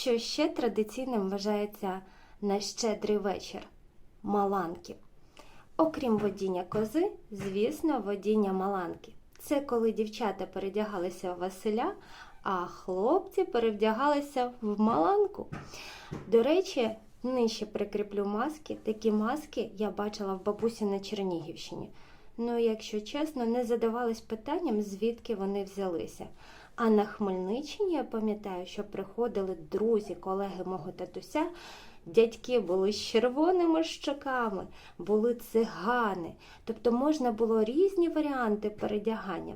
що ще традиційним вважається на щедрий вечір маланки. Окрім водіння кози, звісно, водіння маланки. Це коли дівчата передягалися в Василя, а хлопці перевдягалися в маланку. До речі, нижче прикріплю маски. Такі маски я бачила в бабусі на Чернігівщині. Ну, якщо чесно, не задавались питанням, звідки вони взялися. А на Хмельниччині я пам'ятаю, що приходили друзі, колеги мого татуся. Дядьки були з червоними щоками, були цигани. Тобто можна було різні варіанти передягання.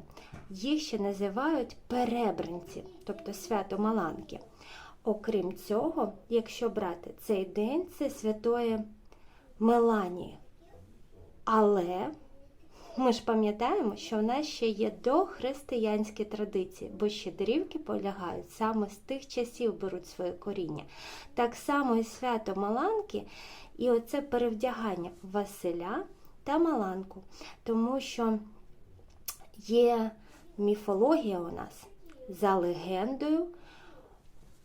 Їх ще називають перебранці, тобто свято Маланки. Окрім цього, якщо брати цей день, це святої Меланії. Але ми ж пам'ятаємо, що в нас ще є дохристиянські традиції, бо щедрівки полягають саме з тих часів беруть своє коріння. Так само і свято Маланки, і оце перевдягання Василя та Маланку, тому що є міфологія у нас за легендою.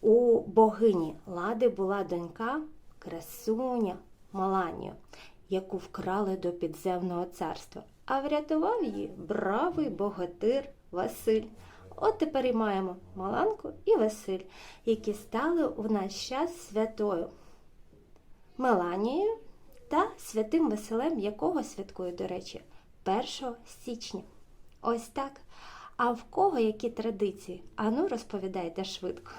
У богині Лади була донька красуня Маланію, яку вкрали до підземного царства, а врятував її бравий богатир Василь. От тепер і маємо Маланку і Василь, які стали у наш час святою Меланією та святим Василем, якого святкують, до речі, 1 січня. Ось так. А в кого які традиції? Ану, розповідайте швидко.